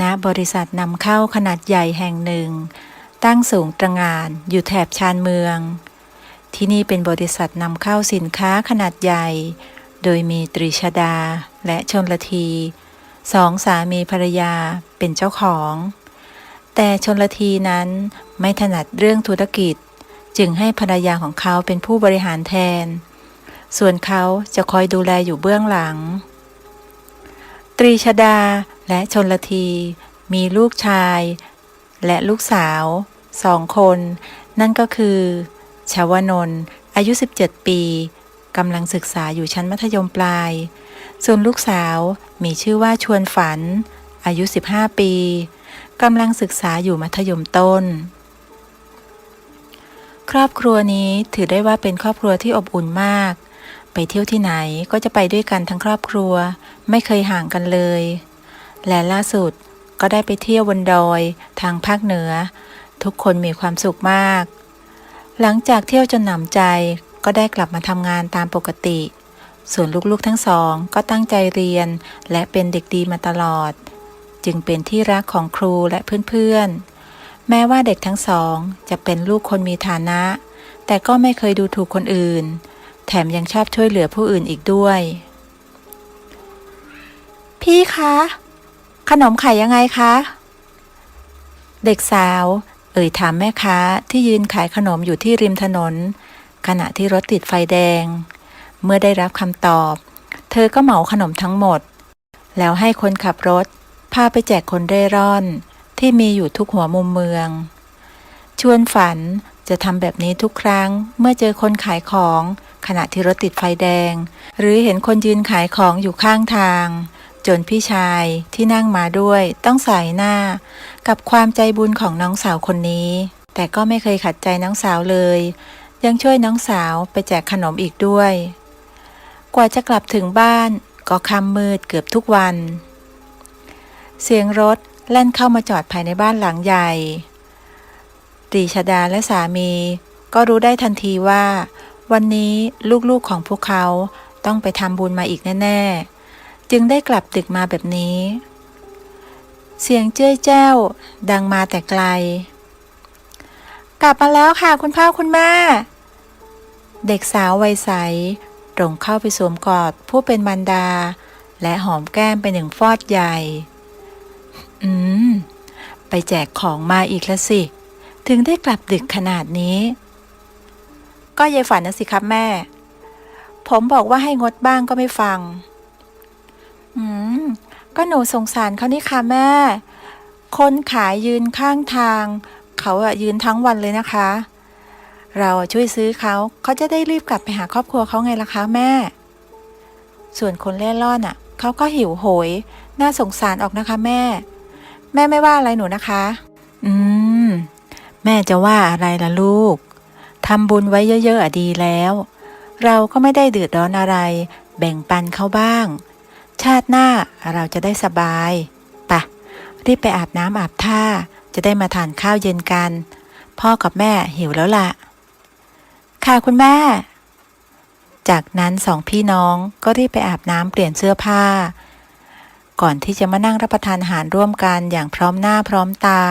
ณบริษัทนำเข้าขนาดใหญ่แห่งหนึ่ง ตั้งสูงตระหง่านอยู่แถบชานเมือง ที่นี่เป็นบริษัทนำเข้าสินค้าขนาดใหญ่ โดยมีตรีชดาและชนละทีสองสามีภรรยาเป็นเจ้าของ แต่ชนละทีนั้นไม่ถนัดเรื่องธุรกิจ จึงให้ภรรยาของเขาเป็นผู้บริหารแทน ส่วนเขาจะคอยดูแลอยู่เบื้องหลัง ตรีชดาและชนลที มีลูกชาย และลูกสาวสองคน นั่นก็คือชาวนนท์อายุ 17 ปีกำลังศึกษาอยู่ชั้นมัธยมปลาย ส่วนลูกสาวมีชื่อว่าชวนฝัน อายุ 15 ปีกำลังศึกษาอยู่มัธยมต้น ครอบครัวนี้ถือได้ว่าเป็นครอบครัวที่อบอุ่นมาก ไปเที่ยวที่ไหนก็จะไปด้วยกันทั้งครอบครัว ไม่เคยห่างกันเลย และล่าสุดก็ได้ไปเที่ยวบนดอยทางภาคเหนือ ทุกคนมีความสุขมาก หลังจากเที่ยวจนหนำใจก็ได้กลับมาทำงานตามปกติ ส่วนลูกๆทั้งสองก็ตั้งใจเรียนและเป็นเด็กดีมาตลอด จึงเป็นที่รักของครูและเพื่อนๆ แม้ว่าเด็กทั้งสองจะเป็นลูกคนมีฐานะ แต่ก็ไม่เคยดูถูกคนอื่น แถมยังชอบช่วยเหลือผู้อื่นอีกด้วย พี่คะ ขนมไข่ยังไงคะ เด็กสาว เอ่ยถามแม่ค้าที่ยืนขายขนมอยู่ที่ริมถนน ขณะที่รถติดไฟแดง เมื่อได้รับคำตอบ เธอก็เหมาขนมทั้งหมด แล้วให้คนขับรถ พาไปแจกคนเร่ร่อน ที่มีอยู่ทุกหัวมุมเมือง ชวนฝันจะทำแบบนี้ทุกครั้งเมื่อเจอคนขายของ ขณะที่รถติดไฟแดง หรือเห็นคนยืนขายของอยู่ข้างทาง จนพี่ชายที่นั่งมาด้วยต้องสายหน้า กับความใจบุญของน้องสาวคนนี้ แต่ก็ไม่เคยขัดใจน้องสาวเลย ยังช่วยน้องสาวไปแจกขนมอีกด้วย กว่าจะกลับถึงบ้านก็ค่ำมืดเกือบทุกวัน เสียงรถแล่นเข้ามาจอดภายในบ้านหลังใหญ่ตรีชดาและสามีก็รู้ได้ทันทีว่า วันนี้ลูกๆของพวกเขาต้องไปทำบุญมาอีกแน่ ๆ จึงได้กลับดึกมาแบบนี้ เสียงเจ้ยแจ้ว ดังมาแต่ไกล กลับมาแล้วค่ะคุณพ่อคุณแม่ เด็กสาววัยใสตรงเข้าไปสวมกอดผู้เป็นมารดา และหอมแก้มไปหนึ่งฟอดใหญ่ อืม ไปแจกของมาอีกแล้วสิ ถึงได้กลับดึกขนาดนี้ ก็ยายฝันนะสิครับแม่ ผมบอกว่าให้งดบ้างก็ไม่ฟัง อืม ก็หนูสงสารเขานี่ค่ะแม่ คนขายยืนข้างทาง เขาอะยืนทั้งวันเลยนะคะ เราช่วยซื้อเขาเขาจะได้รีบกลับไปหาครอบครัวเขาไงล่ะคะแม่ ส่วนคนเล่ร่อนอะเขาก็หิวโหย น่าสงสารออกนะคะแม่ แม่ไม่ว่าอะไรหนูนะคะ อืม แม่จะว่าอะไรล่ะลูก ทำบุญไว้เยอะๆอดีแล้ว เราก็ไม่ได้เดือดร้อนอะไร แบ่งปันเขาบ้าง ชาติหน้าเราจะได้สบายปะรีบไปอาบน้ำอาบท่า จะได้มาทานข้าวเย็นกัน พ่อกับแม่หิวแล้วล่ะ ค่ะคุณแม่ จากนั้นสองพี่น้องก็รีบไปอาบน้ำเปลี่ยนเสื้อผ้า ก่อนที่จะมานั่งรับประทานอาหารร่วมกันอย่างพร้อมหน้าพร้อมตา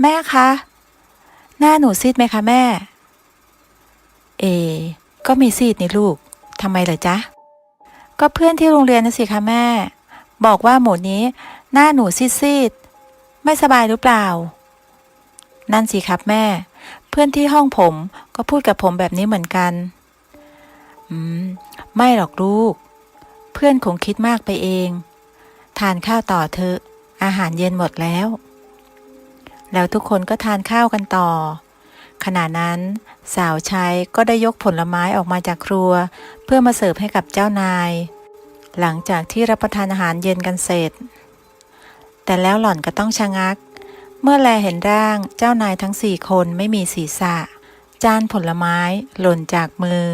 แม่คะ หน้าหนูซีดไหมคะแม่ เอ ก็มีซีดนี่ลูกทำไมเหรอจ๊ะ ก็เพื่อนที่โรงเรียนนะสิคะแม่ บอกว่าหมูนี้ หน้าหนูซีดๆไม่สบายหรือเปล่า นั่นสิครับแม่ เพื่อนที่ห้องผมก็พูดกับผมแบบนี้เหมือนกัน อืม ไม่หรอกลูก เพื่อนคงคิดมากไปเอง ทานข้าวต่อเถอะ อาหารเย็นหมดแล้ว แล้วทุกคนก็ทานข้าวกันต่อ ขณะนั้น สาวใช้ก็ได้ยกผลไม้ออกมาจากครัว เพื่อมาเสิร์ฟให้กับเจ้านาย หลังจากที่รับประทานอาหารเย็นกันเสร็จ แต่แล้วหล่อนก็ต้องชะงัก เมื่อแลเห็นร่างเจ้านายทั้งสี่คนไม่มีศีรษะ จานผลไม้หล่นจากมือ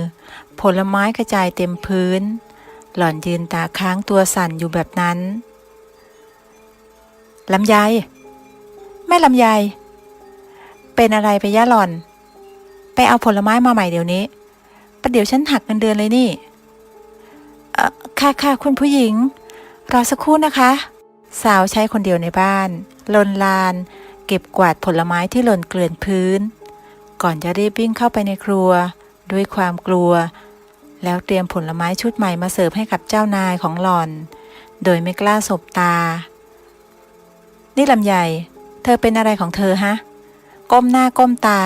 ผลไม้กระจายเต็มพื้น หล่อนยืนตาค้างตัวสั่นอยู่แบบนั้นลำไย แม่ลำไย เป็นอะไรไปย่าหล่อน ไปเอาผลไม้มาใหม่เดี๋ยวนี้ประเดี๋ยวฉันหักเงินเดือนเลยนี่ เอ่อ ค่ะค่ะคุณผู้หญิง รอสักครู่นะคะ สาวใช้คนเดียวในบ้านลนลาน เก็บกวาดผลไม้ที่หล่นเกลื่อนพื้น ก่อนจะรีบวิ่งเข้าไปในครัว ด้วยความกลัว แล้วเตรียมผลไม้ชุดใหม่มาเสิร์ฟให้กับเจ้านายของหล่อน โดยไม่กล้าสบตา นี่ลำใหญ่ เธอเป็นอะไรของเธอฮะ ก้มหน้าก้มตา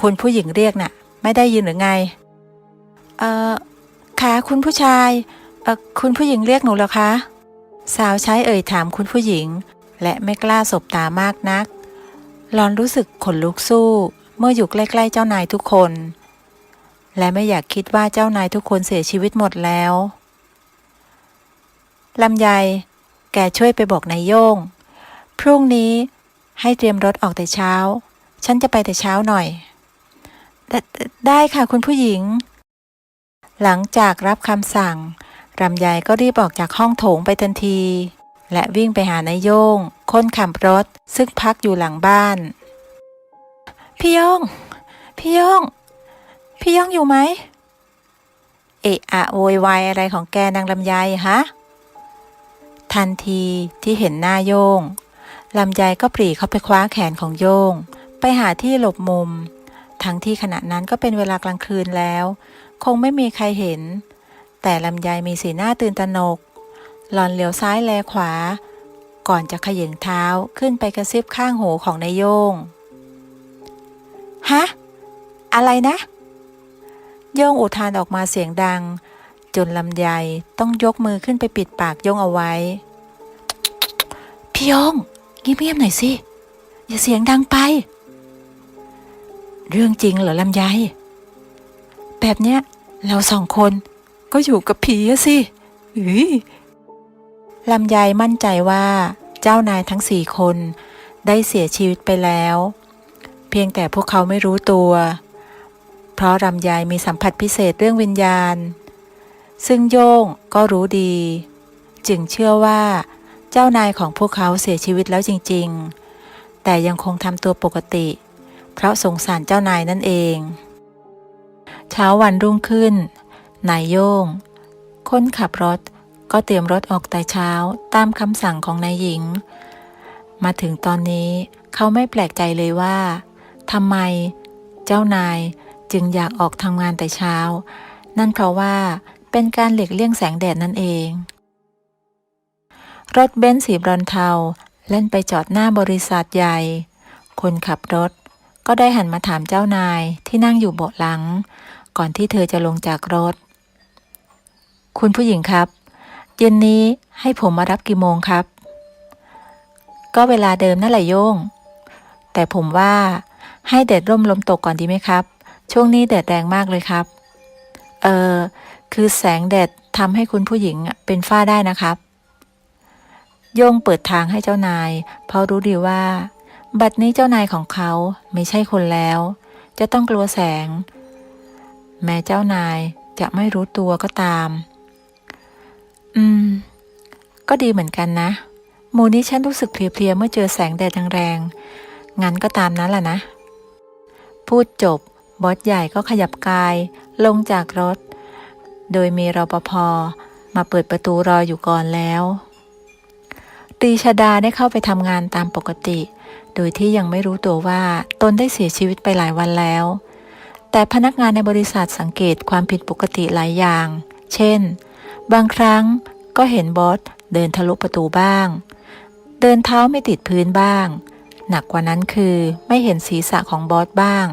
คุณผู้หญิงเรียกน่ะ ไม่ได้ยินหรือไง เอ่อค่ะคุณผู้ชายเอ่อคุณผู้หญิงเรียกหนูเหรอคะ สาวใช้เอ่ยถามคุณผู้หญิง และไม่กล้าสบตามากนัก หลอนรู้สึกขนลุกสู้ เมื่ออยู่ใกล้ๆเจ้านายทุกคน และไม่อยากคิดว่าเจ้านายทุกคนเสียชีวิตหมดแล้วลำไย แกช่วยไปบอกนายโย่งพรุ่งนี้ ให้เตรียมรถออกแต่เช้า ฉันจะไปแต่เช้าหน่อย ไดได้ค่ะคุณผู้หญิง หลังจากรับคำสั่งรำไยก็รีบออกจากห้องโถงไปทันที และวิ่งไปหานายโย่งคนขับรถซึ่งพักอยู่หลังบ้าน พี่โย่งพี่โย่งพี่โย่งอยู่ไหม เอะอะโวยวายอะไรของแกนางลำไยฮะ ทันทีที่เห็นหน้าโย่ง ลำไยก็ปรีเข้าไปคว้าแขนของโยง ไปหาที่หลบมุม ทั้งที่ขณะนั้นก็เป็นเวลากลางคืนแล้ว คงไม่มีใครเห็น แต่ลำไยมีสีหน้าตื่นตระหนก หลอนเหลียวซ้ายแลขวา ก่อนจะเขย่งเท้าขึ้นไปกระซิบข้างหูของนายโยง ฮะ อะไรนะ โยงอุทานออกมาเสียงดัง จนลำไยต้องยกมือขึ้นไปปิดปากโยงเอาไว้ พี่โยง เงียบๆหน่อยสิ อย่าเสียงดังไป เรื่องจริงเหรอลำไย แบบเนี้ยเราสองคนก็อยู่กับผีอะสิอุ๊ยลำไยมั่นใจว่าเจ้านายทั้งสี่คนได้เสียชีวิตไปแล้ว เพียงแต่พวกเขาไม่รู้ตัว เพราะลำไยมีสัมผัสพิเศษเรื่องวิญญาณ ซึ่งโย่งก็รู้ดี จึงเชื่อว่า เจ้านายของพวกเขาเสียชีวิตแล้วจริง ๆ แต่ยังคงทำตัวปกติ เพราะสงสารเจ้านายนั่นเอง เช้าวันรุ่งขึ้น นายโย่งคนขับรถก็เตรียมรถออกแต่เช้าตามคำสั่งของนายหญิง มาถึงตอนนี้เขาไม่แปลกใจเลยว่าทำไมเจ้านายจึงอยากออกทำงานแต่เช้า นั่นเพราะว่าเป็นการหลีกเลี่ยงแสงแดดนั่นเอง รถเบนซ์สีบรอนเทาเล่นไปจอดหน้าบริษัทใหญ่ คนขับรถ ก็ได้หันมาถามเจ้านายที่นั่งอยู่เบาะหลัง ก่อนที่เธอจะลงจากรถ คุณผู้หญิงครับ เย็นนี้ให้ผมมารับกี่โมงครับ ก็เวลาเดิมนั่นแหละโยง แต่ผมว่าให้แดดร่มลมตกก่อนดีไหมครับ ช่วงนี้แดดแรงมากเลยครับ เออคือแสงแดดทำให้คุณผู้หญิงเป็นฝ้าได้นะครับ โยงเปิดทางให้เจ้านาย เพราะรู้ดีว่า บัดนี้เจ้านายของเขาไม่ใช่คนแล้ว จะต้องกลัวแสง แม้เจ้านายจะไม่รู้ตัวก็ตาม อืม ก็ดีเหมือนกันนะหมูนี้ฉันรู้สึกเพลียๆเมื่อเจอแสงแดดแรงๆ งั้นก็ตามนั้นแหละนะ พูดจบบอสใหญ่ก็ขยับกายลงจากรถ โดยมีรปภมาเปิดประตูรออยู่ก่อนแล้ว ตีชดาได้เข้าไปทำงานตามปกติ โดยที่ยังไม่รู้ตัวว่าตนได้เสียชีวิตไปหลายวันแล้ว แต่พนักงานในบริษัทสังเกตความผิดปกติหลายอย่าง เช่น บางครั้งก็เห็นบอสเดินทะลุประตูบ้าง เดินเท้าไม่ติดพื้นบ้าง หนักกว่านั้นคือไม่เห็นศีรษะของบอสบ้าง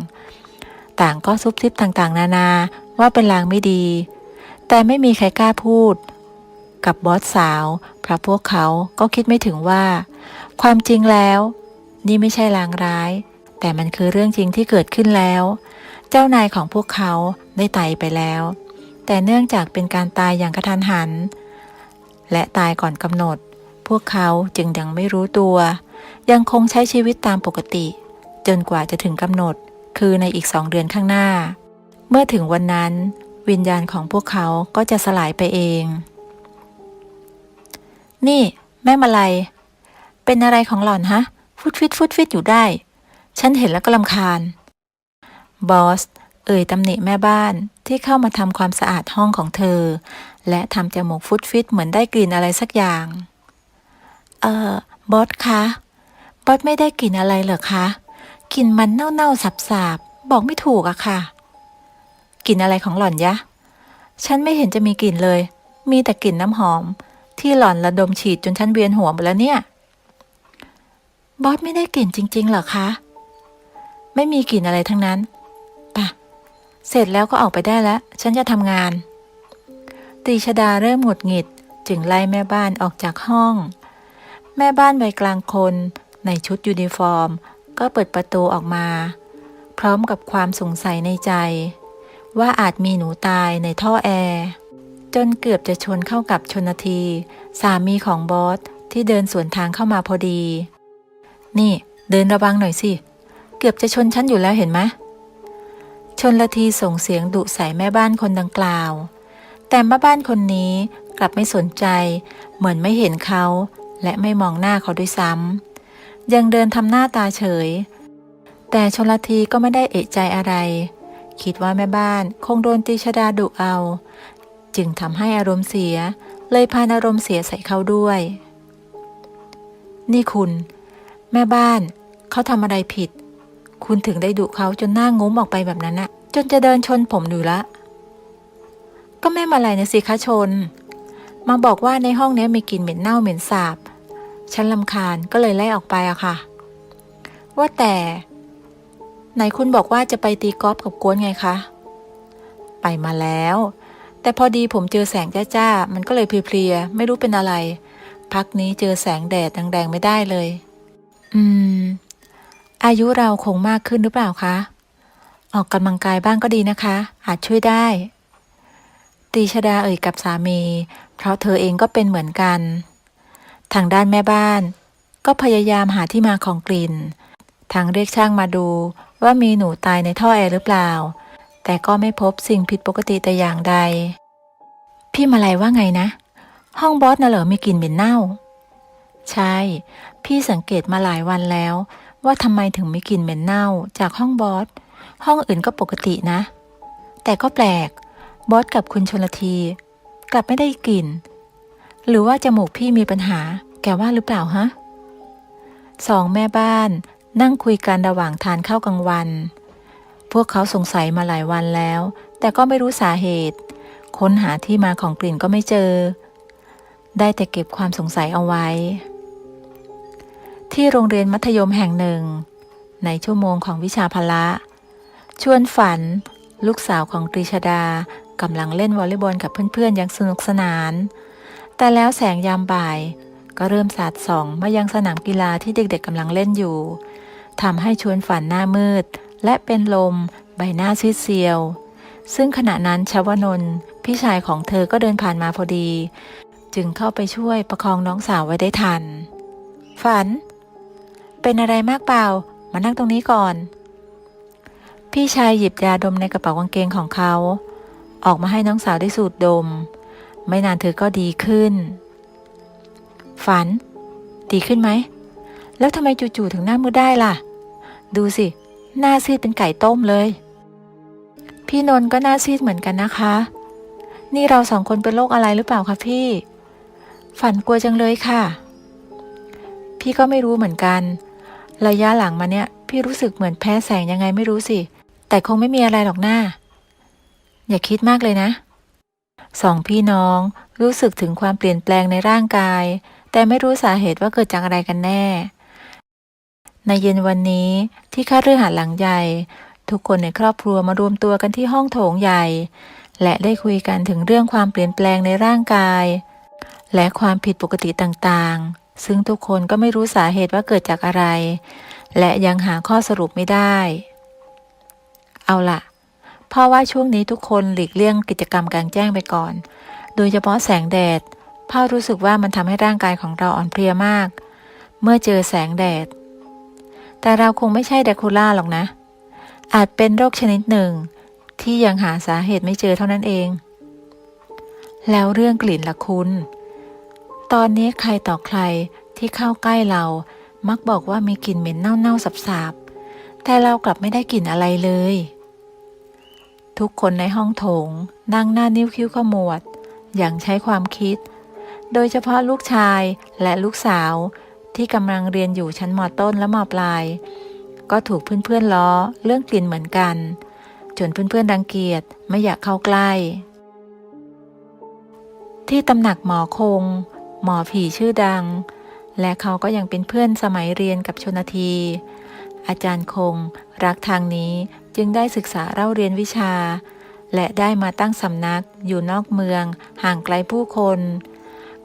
ต่างก็ซุบซิบต่างๆ นานาว่าเป็นลางไม่ดี แต่ไม่มีใครกล้าพูด กับบอสสาวเพราะพวกเขาก็คิดไม่ถึงว่า ความจริงแล้ว นี่ไม่ใช่ลางร้าย แต่มันคือเรื่องจริงที่เกิดขึ้นแล้ว เจ้านายของพวกเขาได้ตายไปแล้ว แต่เนื่องจากเป็นการตายอย่างกระทันหัน และตายก่อนกำหนด พวกเขาจึงยังไม่รู้ตัว ยังคงใช้ชีวิตตามปกติ จนกว่าจะถึงกำหนด คือในอีกสองเดือนข้างหน้า เมื่อถึงวันนั้นวิญญาณของพวกเขาก็จะสลายไปเอง นี่ แม่มาลัย เป็นอะไรของหล่อนฮะ ฟุดฟิตฟุดฟิตอยู่ได้ ฉันเห็นแล้วก็ลำคาญ บอส เอ่ยตำหนิแม่บ้านที่เข้ามาทำความสะอาดห้องของเธอ และทำจมูกฟุดฟิตเหมือนได้กลิ่นอะไรสักอย่าง เอ่อ บอสคะ บอสไม่ได้กลิ่นอะไรเหรอคะ กลิ่นมันเน่าๆสับๆ บอกไม่ถูกอะค่ะ กลิ่นอะไรของหล่อนยะ ฉันไม่เห็นจะมีกลิ่นเลย มีแต่กลิ่นน้ำหอม ที่หล่อนระดมฉีดจนฉันเวียนหัวหมดแล้วเนี่ย บอสไม่ได้กลิ่นจริง ๆ เหรอคะ ไม่มีกลิ่นอะไรทั้งนั้นป่ะ เสร็จแล้วก็ออกไปได้แล้ว ฉันจะทำงาน ตีชดาเริ่มหงุดหงิด จึงไล่แม่บ้านออกจากห้อง แม่บ้านวัยกลางคน ในชุดยูนิฟอร์ม ก็เปิดประตูออกมา พร้อมกับความสงสัยในใจ ว่าอาจมีหนูตายในท่อแอร์ จนเกือบจะชนเข้ากับชนที สามีของบอสที่เดินสวนทางเข้ามาพอดี นี่ เดินระวังหน่อยสิ เกือบจะชนฉันอยู่แล้วเห็นไหมชนละทีส่งเสียงดุใส่แม่บ้านคนดังกล่าว แต่แม่บ้านคนนี้กลับไม่สนใจ เหมือนไม่เห็นเขา และไม่มองหน้าเขาด้วยซ้ำยังเดินทำหน้าตาเฉย แต่ชนละทีก็ไม่ได้เอะใจอะไร คิดว่าแม่บ้านคงโดนตีชดาดุเอา จึงทำให้อารมณ์เสีย เลยพานอารมณ์เสียใส่เขาด้วย นี่คุณ แม่บ้าน เขาทำอะไรผิด คุณถึงได้ดุเขาจนหน้าง้มออกไปแบบนั้นนะจนจะเดินชนผมอยู่ละ ก็แม่มาลายนะสิคะชน มาบอกว่าในห้องนี้มีกลิ่นเหม็นเน่าเหม็นสาบ ฉันลำคาญก็เลยไล่ออกไปอะค่ะ ว่าแต่ ไหนคุณบอกว่าจะไปตีกอล์ฟกับกวนไงคะ ไปมาแล้ว แต่พอดีผมเจอแสงจ้าๆ มันก็เลยเพลียๆ ไม่รู้เป็นอะไร พักนี้เจอแสงแดดแดงๆ ไม่ได้เลย อืม อายุเราคงมากขึ้นหรือเปล่าคะ ออกกำลังกายบ้างก็ดีนะคะ อาจช่วยได้ตีชดาเอ่ยกับสามี เพราะเธอเองก็เป็นเหมือนกัน ทางด้านแม่บ้าน ก็พยายามหาที่มาของกลิ่นทางเรียกช่างมาดูว่ามีหนูตายในท่อแอร์หรือเปล่า แต่ก็ไม่พบสิ่งผิดปกติแต่อย่างใด พี่มาลัยว่าไงนะ ห้องบอสน่ะเหรอมีกลิ่นเหม็นเน่า ใช่ พี่สังเกตมาหลายวันแล้ว ว่าทำไมถึงมีกลิ่นเหม็นเน่า จากห้องบอส ห้องอื่นก็ปกตินะ แต่ก็แปลก บอสกับคุณชนลที กลับไม่ได้กลิ่น หรือว่าจมูกพี่มีปัญหา แกว่าหรือเปล่าฮะสองแม่บ้านนั่งคุยกันระหว่างทานข้าวกลางวัน พวกเขาสงสัยมาหลายวันแล้ว แต่ก็ไม่รู้สาเหตุ ค้นหาที่มาของกลิ่นก็ไม่เจอ ได้แต่เก็บความสงสัยเอาไว้ ที่โรงเรียนมัธยมแห่งหนึ่ง ในชั่วโมงของวิชาพละ ชวนฝัน ลูกสาวของตรีชดากำลังเล่นวอลเลย์บอลกับเพื่อนๆอย่างสนุกสนาน แต่แล้วแสงยามบ่ายก็เริ่มสาดส่องมายังสนามกีฬาที่เด็กๆกำลังเล่นอยู่ทำให้ชวนฝันหน้ามืด และเป็นลมใบหน้าซีดเซียว ซึ่งขณะนั้นชวนนท์พี่ชายของเธอก็เดินผ่านมาพอดี จึงเข้าไปช่วยประคองน้องสาวไว้ได้ทัน ฝัน เป็นอะไรมากเปล่า มานั่งตรงนี้ก่อน พี่ชายหยิบยาดมในกระเป๋ากางเกงของเขา ออกมาให้น้องสาวได้สูดดม ไม่นานเธอก็ดีขึ้น ฝัน ดีขึ้นไหม แล้วทำไมจู่ๆถึงหน้ามืดได้ล่ะ ดูสิ หน้าซีดเป็นไก่ต้มเลย พี่นนท์ก็หน้าซีดเหมือนกันนะคะ นี่เราสองคนเป็นโรคอะไรหรือเปล่าคะพี่ ฝันกลัวจังเลยค่ะ พี่ก็ไม่รู้เหมือนกัน ระยะหลังมาเนี่ย พี่รู้สึกเหมือนแพ้แสงยังไงไม่รู้สิ แต่คงไม่มีอะไรหรอกหน้า อย่าคิดมากเลยนะสองพี่น้องรู้สึกถึงความเปลี่ยนแปลงในร่างกาย แต่ไม่รู้สาเหตุว่าเกิดจากอะไรกันแน่ ในเย็นวันนี้ที่ค่าเรือหาดหลังใหญ่ ทุกคนในครอบครัวมารวมตัวกันที่ห้องโถงใหญ่ และได้คุยกันถึงเรื่องความเปลี่ยนแปลงในร่างกาย และความผิดปกติต่างๆ ซึ่งทุกคนก็ไม่รู้สาเหตุว่าเกิดจากอะไร และยังหาข้อสรุปไม่ได้ เอาล่ะเพราะว่าช่วงนี้ทุกคนหลีกเลี่ยงกิจกรรมกลางแจ้งไปก่อน โดยเฉพาะแสงแดดพ่อรู้สึกว่ามันทำให้ร่างกายของเราอ่อนเพลียมาก เมื่อเจอแสงแดด แต่เราคงไม่ใช่แดคูล่าหรอกนะ อาจเป็นโรคชนิดหนึ่ง ที่ยังหาสาเหตุไม่เจอเท่านั้นเอง แล้วเรื่องกลิ่นละคุณ ตอนนี้ใครต่อใครที่เข้าใกล้เรามักบอกว่ามีกลิ่นเหม็นเน่าๆสับๆ แต่เรากลับไม่ได้กลิ่นอะไรเลย ทุกคนในห้องโถงนั่งหน้านิ้วคิ้วขมวด อย่างใช้ความคิด โดยเฉพาะลูกชายและลูกสาว ที่กำลังเรียนอยู่ชั้นมต้นและมปลาย ก็ถูกเพื่อนๆล้อเรื่องกลิ่นเหมือนกัน จนเพื่อนๆรังเกียจไม่อยากเข้าใกล้ ที่ตำหนักหมอคง หมอผีชื่อดัง และเขาก็ยังเป็นเพื่อนสมัยเรียนกับชนที อาจารย์คงรักทางนี้จึงได้ศึกษาเล่าเรียนวิชา และได้มาตั้งสำนักอยู่นอกเมืองห่างไกลผู้คน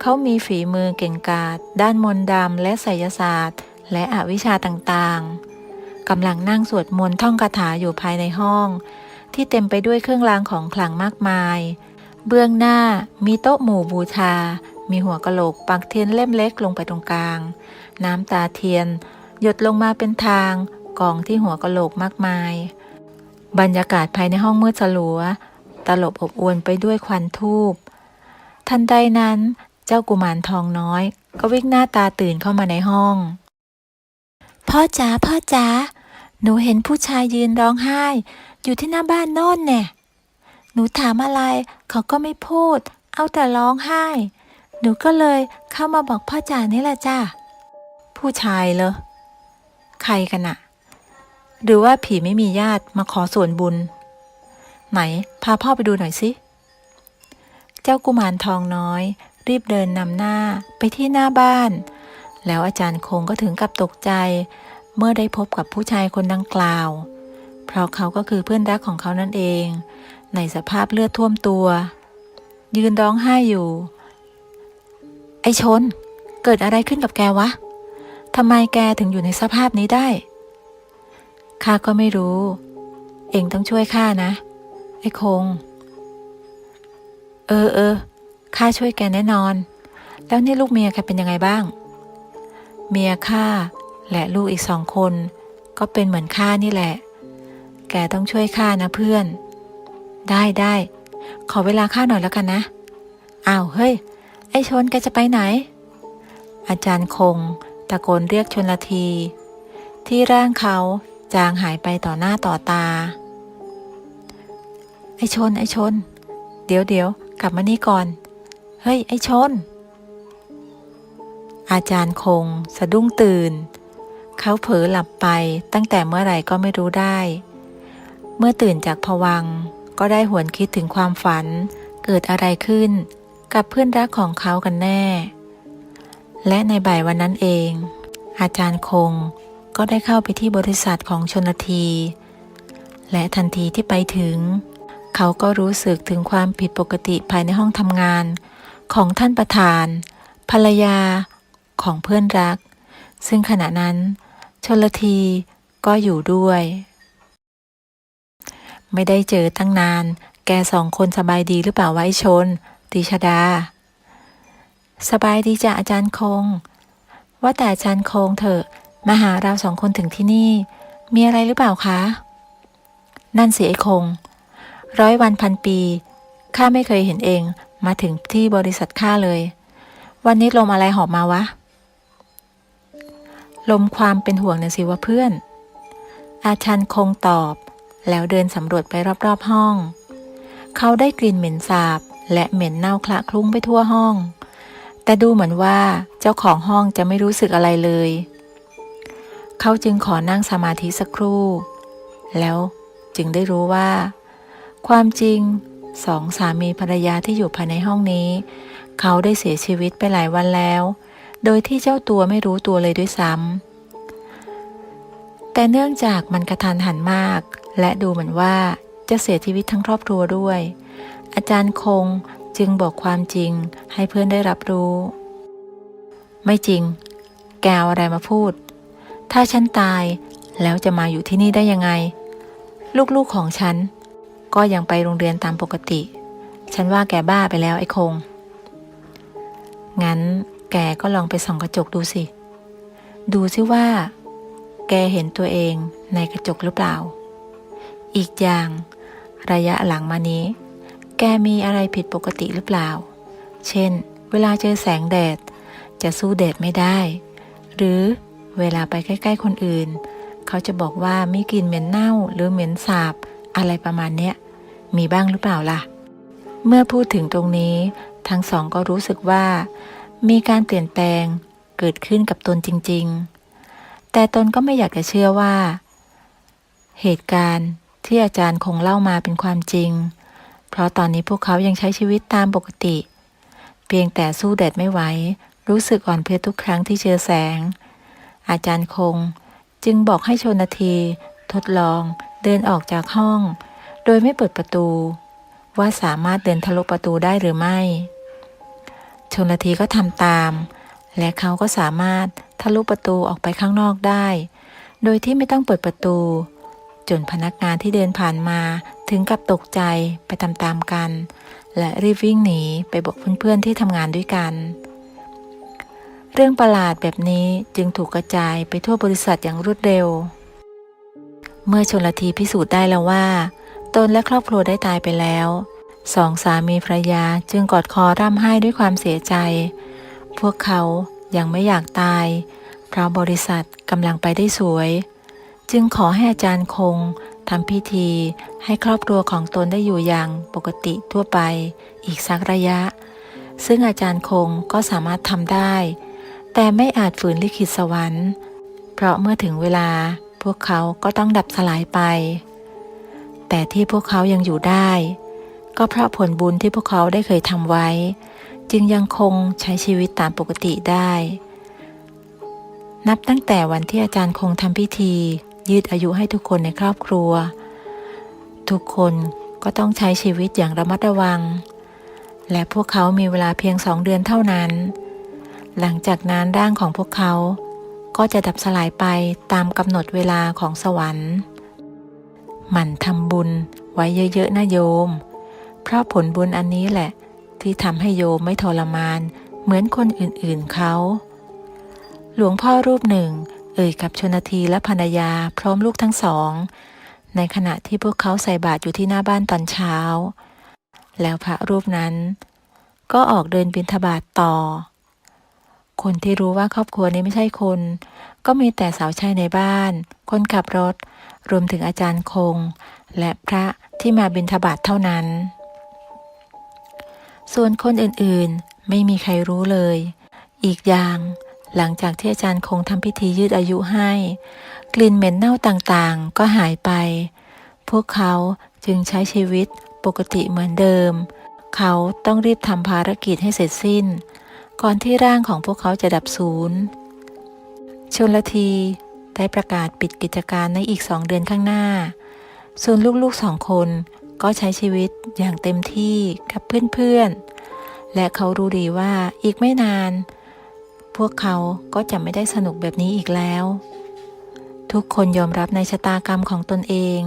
เขามีฝีมือเก่งกาจด้านมนต์ดำและไสยศาสตร์ และอวิชชาต่างๆกำลังนั่งสวดมนต์ท่องคาถาอยู่ภายในห้อง ที่เต็มไปด้วยเครื่องรางของขลังมากมาย เบื้องหน้ามีโต๊ะหมู่บูชา มีหัวกะโหลกปักเทียนเล่มเล็กลงไปตรงกลาง น้ำตาเทียน หยดลงมาเป็นทางกองที่หัวกะโหลกมากมาย บรรยากาศภายในห้องมืดสลัวตลบอบอวนไปด้วยควันทูบทันใดนั้น เจ้ากุมารทองน้อย ก็วิ่งหน้าตาตื่นเข้ามาในห้อง พ่อจ๋าพ่อจ๋าหนูเห็นผู้ชายยืนร้องไห้ อยู่ที่หน้าบ้านโน่นเนี่ยหนูถามอะไร เขาก็ไม่พูด เอาแต่ร้องไห้ หนูก็เลยเข้ามาบอกพ่อจ๋านี่แหละจ้าผู้ชายเหรอใครกันอะหรือว่าผีไม่มีญาติมาขอส่วนบุญ ไหน พาพ่อไปดูหน่อยสิ เจ้ากุมารทองน้อย รีบเดินนำหน้าไปที่หน้าบ้าน แล้วอาจารย์คงก็ถึงกับตกใจ เมื่อได้พบกับผู้ชายคนดังกล่าว เพราะเขาก็คือเพื่อนรักของเขานั่นเอง ในสภาพเลือดท่วมตัว ยืนร้องไห้อยู่ ไอชน เกิดอะไรขึ้นกับแกวะทำไมแกถึงอยู่ในสภาพนี้ได้ ข้าก็ไม่รู้ เองต้องช่วยข้านะ ไอ้คง เออเออ ข้าช่วยแกแน่นอน แล้วนี่ลูกเมียแกเป็นยังไงบ้าง เมียข้าและลูกอีกสองคน ก็เป็นเหมือนข้านี่แหละ แกต้องช่วยข้านะเพื่อน ได้ได้ขอเวลาข้าหน่อยแล้วกันนะอ้าวเฮ้ย ไอ้ชนแกจะไปไหน อาจารย์คง ตะโกนเรียกชนละที ที่ร่างเขาจางหายไปต่อหน้าต่อตา ไอ้ชนไอ้ชน เดี๋ยวเดี๋ยวกลับมานี่ก่อน เฮ้ย ไอ้ชน อาจารย์คง สะดุ้งตื่น เขาเผลอหลับไปตั้งแต่เมื่อไหร่ก็ไม่รู้ได้ เมื่อตื่นจากผวังก็ได้หวนคิดถึงความฝัน เกิดอะไรขึ้น กับเพื่อนรักของเขากันแน่ และในบ่ายวันนั้นเอง อาจารย์คงก็ได้เข้าไปที่บริษัทของชนที และทันทีที่ไปถึง เขาก็รู้สึกถึงความผิดปกติภายในห้องทำงาน ของท่านประธาน ภรรยาของเพื่อนรัก ซึ่งขณะนั้นชนลทีก็อยู่ด้วย ไม่ได้เจอตั้งนาน แกสองคนสบายดีหรือเปล่าไว้ชนติชดา สบายดีจ้ะอาจารย์คง ว่าแต่อาจารย์คงเถอะมาหาเราสองคนถึงที่นี่ มีอะไรหรือเปล่าคะ นั่นสิไอคง ร้อยวันพันปีข้าไม่เคยเห็นเอง มาถึงที่บริษัทข้าเลย วันนี้ลมอะไรหอบมาวะ ลมความเป็นห่วงนะสิวะเพื่อน อาชันคงตอบ แล้วเดินสำรวจไปรอบๆห้อง เขาได้กลิ่นเหม็นสาบ และเหม็นเน่าคละคลุ้งไปทั่วห้อง แต่ดูเหมือนว่าเจ้าของห้องจะไม่รู้สึกอะไรเลย เขาจึงขอนั่งสมาธิสักครู่ แล้วจึงได้รู้ว่า ความจริง สองสามีภรรยาที่อยู่ภายในห้องนี้ เขาได้เสียชีวิตไปหลายวันแล้ว โดยที่เจ้าตัวไม่รู้ตัวเลยด้วยซ้ำแต่เนื่องจากมันกระทันหันมาก และดูเหมือนว่าจะเสียชีวิตทั้งครอบครัวด้วย อาจารย์คงจึงบอกความจริงให้เพื่อนได้รับรู้ ไม่จริง แกเอาอะไรมาพูด ถ้าฉันตายแล้วจะมาอยู่ที่นี่ได้ยังไง ลูกๆของฉัน ก็ยังไปโรงเรียนตามปกติ ฉันว่าแกบ้าไปแล้วไอ้คง งั้นแกก็ลองไปส่องกระจกดูสิ ดูสิว่า แกเห็นตัวเองในกระจกหรือเปล่า อีกอย่าง ระยะหลังมานี้ แกมีอะไรผิดปกติหรือเปล่า เช่น เวลาเจอแสงแดด จะสู้แดดไม่ได้ หรือเวลาไปใกล้ ๆ คนอื่น เขาจะบอกว่ามีกลิ่นเหม็นเน่าหรือเหม็นสาบ อะไรประมาณเนี้ยมีบ้างหรือเปล่าล่ะ เมื่อพูดถึงตรงนี้ ทั้งสองก็รู้สึกว่า มีการเปลี่ยนแปลงเกิดขึ้นกับตนจริง ๆ แต่ตนก็ไม่อยากจะเชื่อว่า เหตุการณ์ที่อาจารย์คงเล่ามาเป็นความจริง เพราะตอนนี้พวกเขายังใช้ชีวิตตามปกติ เพียงแต่สู้แดดไม่ไหว รู้สึกอ่อนเพลียทุกครั้งที่เจอแสง อาจารย์คงจึงบอกให้ชนที ทดลอง เดินออกจากห้อง โดยไม่เปิดประตู ว่าสามารถเดินทะลุประตูได้หรือไม่ชนนาทีก็ทำตาม และเขาก็สามารถทะลุประตูออกไปข้างนอกได้ โดยที่ไม่ต้องเปิดประตู จนพนักงานที่เดินผ่านมาถึงกับตกใจไปตามๆกัน และรีบวิ่งหนีไปบอกเพื่อนๆที่ทำงานด้วยกัน เรื่องประหลาดแบบนี้จึงถูกกระจายไปทั่วบริษัทอย่างรวดเร็ว เมื่อชนละทีพิสูจน์ได้แล้วว่า ตนและครอบครัวได้ตายไปแล้วสองสามีภรรยาจึงกอดคอร่ำไห้ด้วยความเสียใจ พวกเขายังไม่อยากตาย เพราะบริษัทกำลังไปได้สวย จึงขอให้อาจารย์คงทำพิธีให้ครอบครัวของตนได้อยู่อย่างปกติทั่วไปอีกสักระยะ ซึ่งอาจารย์คงก็สามารถทำได้ แต่ไม่อาจฝืนลิขิตสวรรค์ เพราะเมื่อถึงเวลา วกเขาก็ต้องดับสลายไป แต่ที่พวกเขายังอยู่ได้ ก็เพราะผลบุญที่พวกเขาได้เคยทำไว้ จึงยังคงใช้ชีวิตตามปกติได้ นับตั้งแต่วันที่อาจารย์คงทำพิธี ยืดอายุให้ทุกคนในครอบครัว ทุกคนก็ต้องใช้ชีวิตอย่างระมัดระวัง และพวกเขามีเวลาเพียงสองเดือนเท่านั้น หลังจากนั้นร่างของพวกเขา ก็จะดับสลายไปตามกำหนดเวลาของสวรรค์ หมั่นทำบุญไว้เยอะๆนะโยม เพราะผลบุญอันนี้แหละ ที่ทำให้โยมไม่ทรมานเหมือนคนอื่นๆเขา หลวงพ่อรูปหนึ่ง เอ่ยกับชนทีและภรรยาพร้อมลูกทั้งสอง ในขณะที่พวกเขาใส่บาตรอยู่ที่หน้าบ้านตอนเช้า แล้วพระรูปนั้น ก็ออกเดินบิณฑบาตต่อ คนที่รู้ว่าครอบครัวนี้ไม่ใช่คน ก็มีแต่สาวใช้ในบ้าน คนขับรถ รวมถึงอาจารย์คง และพระที่มาบิณฑบาตเท่านั้น ส่วนคนอื่นๆไม่มีใครรู้เลย อีกอย่าง หลังจากที่อาจารย์คงทำพิธียืดอายุให้ กลิ่นเหม็นเน่าต่างๆ ก็หายไป พวกเขาจึงใช้ชีวิตปกติเหมือนเดิม เขาต้องรีบทำภารกิจให้เสร็จสิ้น ก่อนที่ร่างของพวกเขาจะดับสูญชนละทีได้ประกาศปิดกิจการในอีกสองเดือนข้างหน้า ส่วนลูกๆสองคนก็ใช้ชีวิตอย่างเต็มที่กับเพื่อนๆ และเขารู้ดีว่าอีกไม่นาน พวกเขาก็จะไม่ได้สนุกแบบนี้อีกแล้ว ทุกคนยอมรับในชะตากรรมของตนเอง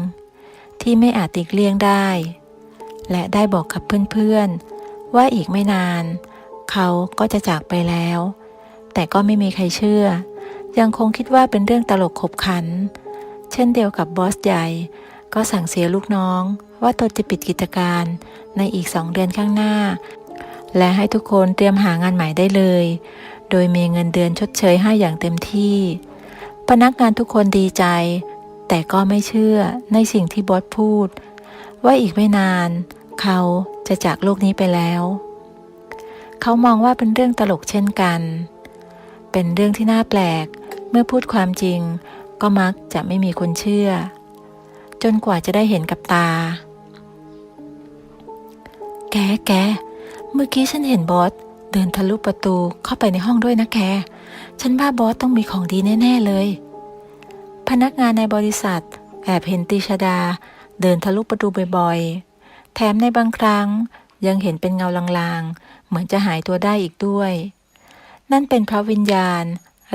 ที่ไม่อาจติกเลี่ยงได้ และได้บอกกับเพื่อนๆ ว่าอีกไม่นาน เขาก็จะจากไปแล้ว แต่ก็ไม่มีใครเชื่อ ยังคงคิดว่าเป็นเรื่องตลกขบขัน เช่นเดียวกับบอสใหญ่ ก็สั่งเสียลูกน้อง ว่าตนจะปิดกิจการในอีกสองเดือนข้างหน้า และให้ทุกคนเตรียมหางานใหม่ได้เลย โดยมีเงินเดือนชดเชยให้อย่างเต็มที่ พนักงานทุกคนดีใจ แต่ก็ไม่เชื่อในสิ่งที่บอสพูด ว่าอีกไม่นาน เขาจะจากโลกนี้ไปแล้ว เขามองว่าเป็นเรื่องตลกเช่นกัน เป็นเรื่องที่น่าแปลก เมื่อพูดความจริง ก็มักจะไม่มีคนเชื่อ จนกว่าจะได้เห็นกับตา แกแก เมื่อกี้ฉันเห็นบอสเดินทะลุประตูเข้าไปในห้องด้วยนะแก ฉันว่าบอสต้องมีของดีแน่ ๆเลย พนักงานในบริษัท แอบเห็นติชดา เดินทะลุประตูบ่อยๆ แถมในบางครั้งยังเห็นเป็นเงาลาง เหมือนจะหายตัวได้อีกด้วย นั่นเป็นพระวิญญาณ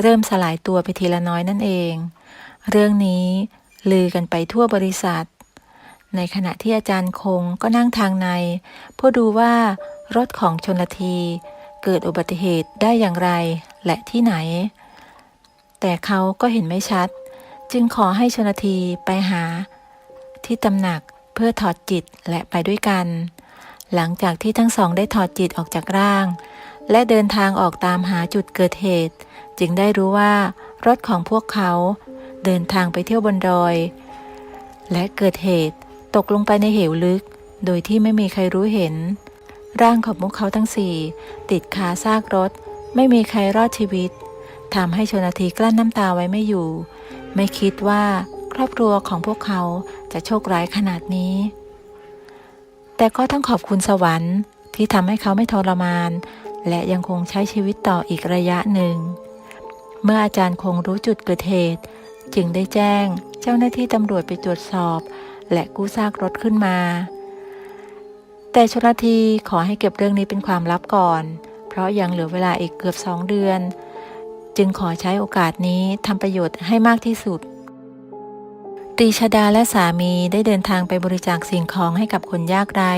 เริ่มสลายตัวไปทีละน้อยนั่นเอง เรื่องนี้ลือกันไปทั่วบริษัท ในขณะที่อาจารย์คงก็นั่งทางในเพื่อดูว่ารถของชนลทีเกิดอุบัติเหตุได้อย่างไรและที่ไหน แต่เขาก็เห็นไม่ชัด จึงขอให้ชนลทีไปหา ที่ตำหนักเพื่อถอดจิตและไปด้วยกัน หลังจากที่ทั้งสองได้ถอดจิตออกจากร่าง และเดินทางออกตามหาจุดเกิดเหตุ จึงได้รู้ว่ารถของพวกเขา เดินทางไปเที่ยวบนดอย และเกิดเหตุตกลงไปในเหวลึก โดยที่ไม่มีใครรู้เห็น ร่างของพวกเขาทั้งสี่ติดคาซากรถ ไม่มีใครรอดชีวิตทำให้ชนทีกลั้นน้ำตาไว้ไม่อยู่ ไม่คิดว่าครอบครัวของพวกเขาจะโชคร้ายขนาดนี้ แต่ก็ต้องขอบคุณสวรรค์ที่ทำให้เขาไม่ทรมาน และยังคงใช้ชีวิตต่ออีกระยะหนึ่ง เมื่ออาจารย์คงรู้จุดเกิดเหตุ จึงได้แจ้งเจ้าหน้าที่ตำรวจไปตรวจสอบ และกู้ซากรถขึ้นมา แต่ชนทีขอให้เก็บเรื่องนี้เป็นความลับก่อน เพราะยังเหลือเวลาอีกเกือบสองเดือน จึงขอใช้โอกาสนี้ทำประโยชน์ให้มากที่สุด ตรีชดาและสามีได้เดินทางไปบริจาคสิ่งของให้กับคนยากไร้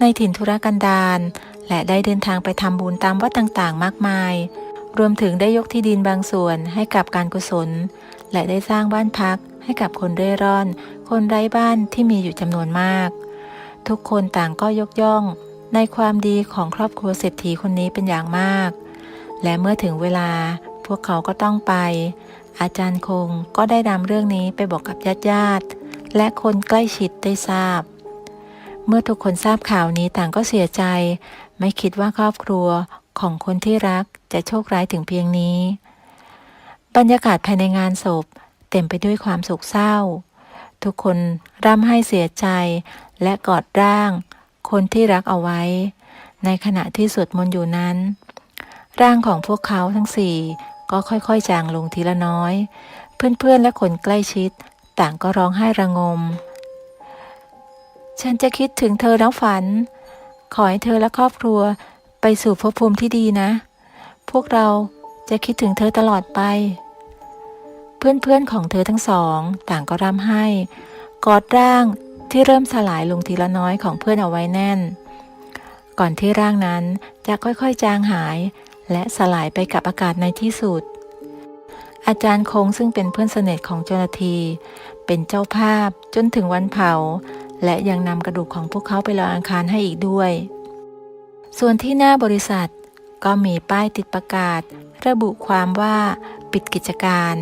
ในถิ่นธุรกันดารและได้เดินทางไปทำบุญตามวัดต่างๆ มากมาย รวมถึงได้ยกที่ดินบางส่วนให้กับการกุศล และได้สร้างบ้านพักให้กับคนเร่ร่อน คนไร้บ้านที่มีอยู่จำนวนมาก ทุกคนต่างก็ยกย่อง ในความดีของครอบครัวเศรษฐีคนนี้เป็นอย่างมาก และเมื่อถึงเวลาพวกเขาก็ต้องไป อาจารย์คงก็ได้นำเรื่องนี้ไปบอกกับญาติญาติและคนใกล้ชิดได้ทราบ เมื่อทุกคนทราบข่าวนี้ต่างก็เสียใจ ไม่คิดว่าครอบครัวของคนที่รักจะโชคร้ายถึงเพียงนี้ บรรยากาศภายในงานศพ เต็มไปด้วยความโศกเศร้า ทุกคนร่ำไห้เสียใจและกอดร่าง คนที่รักเอาไว้ ในขณะที่สวดมนต์อยู่นั้น ร่างของพวกเขาทั้งสี่ ก็ค่อยๆจางลงทีละน้อย เพื่อนๆและคนใกล้ชิด ต่างก็ร้องไห้ระงม ฉันจะคิดถึงเธอแล้วฝัน ขอให้เธอและครอบครัวไปสู่ภพภูมิที่ดีนะ พวกเราจะคิดถึงเธอตลอดไป เพื่อนๆของเธอทั้งสอง ต่างก็ร่ำไห้ กอดร่างที่เริ่มสลายลงทีละน้อยของเพื่อนเอาไว้แน่น ก่อนที่ร่างนั้นจะค่อยๆจางหาย และสลายไปกับอากาศในที่สุด อาจารย์คงซึ่งเป็นเพื่อนสนิทของเจ้าหน้าที เป็นเจ้าภาพจนถึงวันเผา และยังนำกระดูกของพวกเขาไปลอยอังคารให้อีกด้วย ส่วนที่หน้าบริษัทก็มีป้ายติดประกาศ ระบุความว่าปิดกิจการ